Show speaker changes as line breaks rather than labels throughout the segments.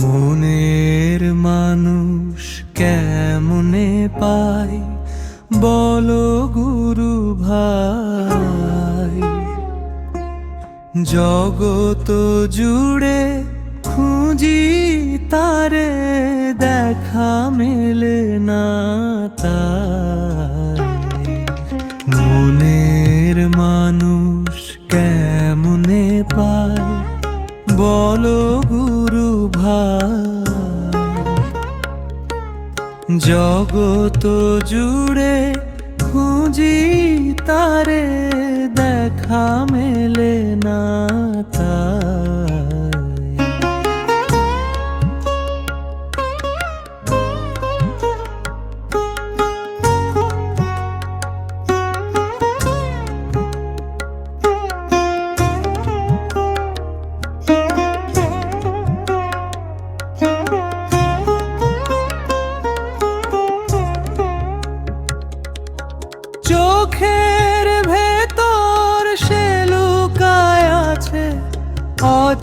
মনের মানুষ কেমনে পাই বল গুরু ভাই। জগত জুড়ে খুঁজি তারে, দেখা মেলে না তার মনের মানুষ কেমন জগত জুড়ে খুঁজি তারে দেখা মেলে না তাই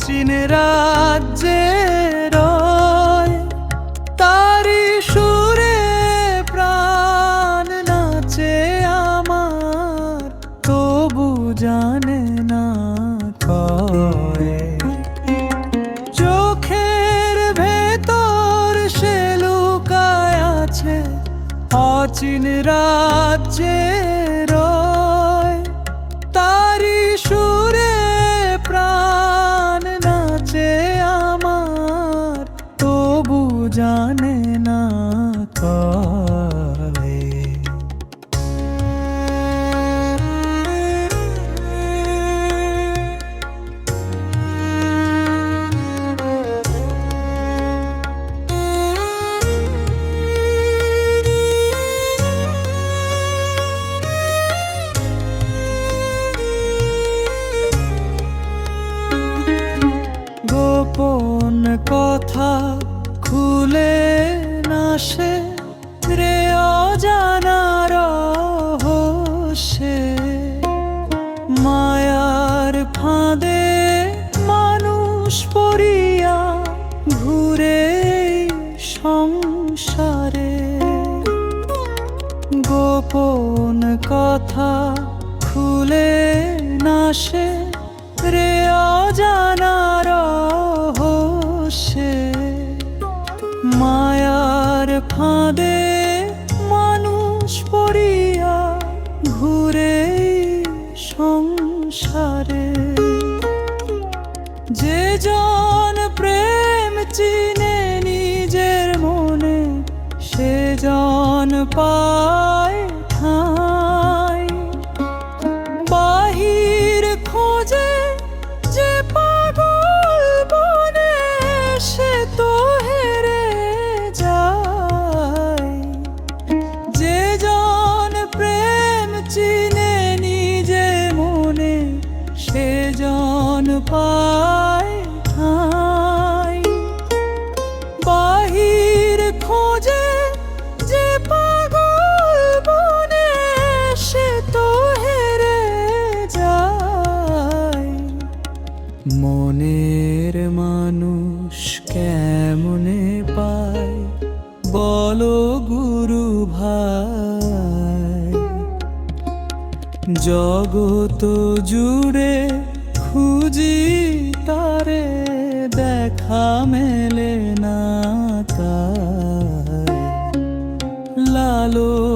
অচিন রাজ্যে রয় তারি সুরে প্রাণ নাচে আমার, তবু জানে না কয়। চোখের ভেতর সে লুকায় আছে, অচিন রাজ্যে রয় তারি সুরে জানে না কবে রে অজানার সে মায়ার ফাঁদে মানুষ পড়িয়া ঘুরে সংসারে। গোপন কথা খুলে না সে রে অজানার সে মায়ার ফাঁদে যে জন প্রেম চিনে নিজের মনে সে জন পায়। পায় ঠাঁই। বাহির খোঁজে যে পাগল সে তো হেরে যায়। মনের মানুষ কেমনে পায় বলো গুরু জগত জুড়ে খুঁজি তারে দেখা মেলে না লালো